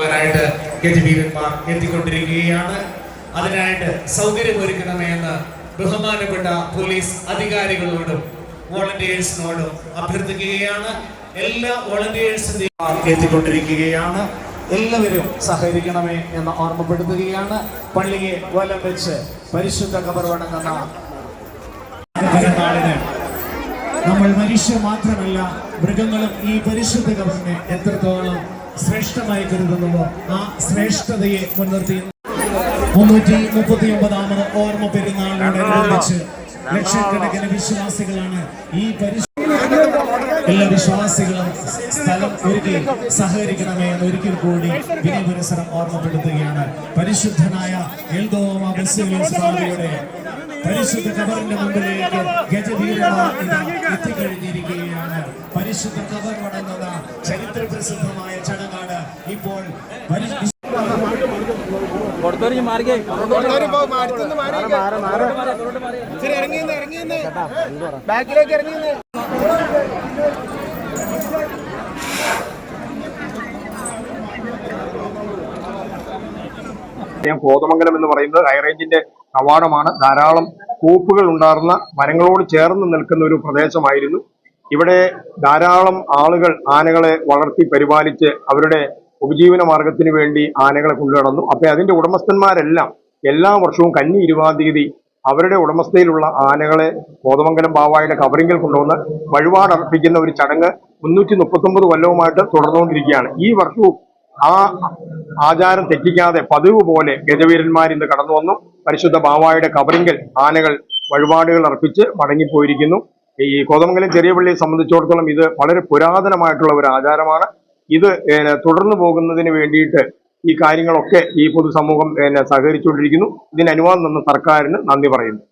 ായിട്ട് ഗജവീരന്മാർ എത്തിക്കൊണ്ടിരിക്കുകയാണ്. അതിനായിട്ട് സൗകര്യമൊരുക്കണമേ എന്ന് ബഹുമാനപ്പെട്ട പോലീസ് അധികാരികളോടും വോളണ്ടിയേഴ്സിനോടും അഭ്യർത്ഥിക്കുകയാണ്. എല്ലാ വോളണ്ടിയേഴ്സിന്റെയും എത്തിക്കൊണ്ടിരിക്കുകയാണ്. എല്ലാവരും സഹകരിക്കണമേ എന്ന് ഓർമ്മപ്പെടുത്തുകയാണ്. പള്ളിയെ വലം വെച്ച് പരിശുദ്ധ കബർ വണങ്ങുന്ന പെരുന്നാളിന് നമ്മൾ മനുഷ്യ മാത്രമല്ല മൃഗങ്ങളും ഈ പരിശുദ്ധ കബറിനെ എത്രത്തോളം ശ്രേഷ്ഠമായി കരുതുന്നുവോ? ആ ശ്രേഷ്ഠതയെ മുൻനിർത്തി മുന്നൂറ്റി മുപ്പത്തി ഒമ്പതാമത് ഓർമ്മ പെരുന്നാളിനോടനുബന്ധിച്ച് ലക്ഷക്കണക്കിന് വിശ്വാസികളാണ് ഈ എല്ലാ വിശ്വാസികളും സ്ഥലം ഒരുക്കി സഹകരിക്കണമേ എന്ന് ഒരിക്കൽ കൂടി വിനയപുരസരം ഓർമ്മപ്പെടുത്തുകയാണ്. പരിശുദ്ധനായ എൽദോമ പരിശുദ്ധ കബറിന്റെ മുമ്പിലേക്ക് ഗജവീരമായി എത്തിക്കഴിഞ്ഞിരിക്കുകയാണ്. പരിശുദ്ധ കവർ വണങ്ങുന്ന ചരിത്ര പ്രസിദ്ധമായ ചടങ്ങാണ് ഇപ്പോൾ ബാക്കിലേക്ക് ഞാൻ കോതമംഗലം എന്ന് പറയുന്നത് ഹൈറേഞ്ചിന്റെ കവാടമാണ്. ധാരാളം കൂപ്പുകൾ ഉണ്ടാർന്ന മരങ്ങളോട് ചേർന്ന് നിൽക്കുന്ന ഒരു പ്രദേശമായിരുന്നു. ഇവിടെ ധാരാളം ആളുകൾ ആനകളെ വളർത്തി പരിപാലിച്ച് അവരുടെ ഉപജീവന മാർഗത്തിന് വേണ്ടി ആനകളെ കൊണ്ടുനടന്നു. അപ്പോൾ അതിന്റെ ഉടമസ്ഥന്മാരെല്ലാം എല്ലാ വർഷവും കന്നി ഇരുപതാം തീയതി അവരുടെ ഉടമസ്ഥയിലുള്ള ആനകളെ കോതമംഗലം ബാവായുടെ കവറിങ്ങിൽ കൊണ്ടുവന്ന് വഴിപാട് അർപ്പിക്കുന്ന ഒരു ചടങ്ങ് മുന്നൂറ്റി മുപ്പത്തൊമ്പത് കൊല്ലവുമായിട്ട് തുടർന്നുകൊണ്ടിരിക്കുകയാണ്. ഈ വർഷവും ആ ആചാരം തെറ്റിക്കാതെ പതിവ് പോലെ ഗജവീരന്മാർ ഇന്ന് കടന്നു വന്നു പരിശുദ്ധ ബാവായുടെ കവറിങ്ങിൽ ആനകൾ വഴിപാടുകൾ അർപ്പിച്ച് മടങ്ങിപ്പോയിരിക്കുന്നു. ഈ കോതമംഗലം ചെറിയ പള്ളിയെ സംബന്ധിച്ചിടത്തോളം ഇത് വളരെ പുരാതനമായിട്ടുള്ള ഒരു ആചാരമാണ്. ഇത് തുടർന്നു പോകുന്നതിന് വേണ്ടിയിട്ട് ഈ കാര്യങ്ങളൊക്കെ ഈ പൊതുസമൂഹം സഹകരിച്ചുകൊണ്ടിരിക്കുന്നു. ഇതിന് അനുവാദം തന്ന സർക്കാരിന് നന്ദി പറയുന്നു.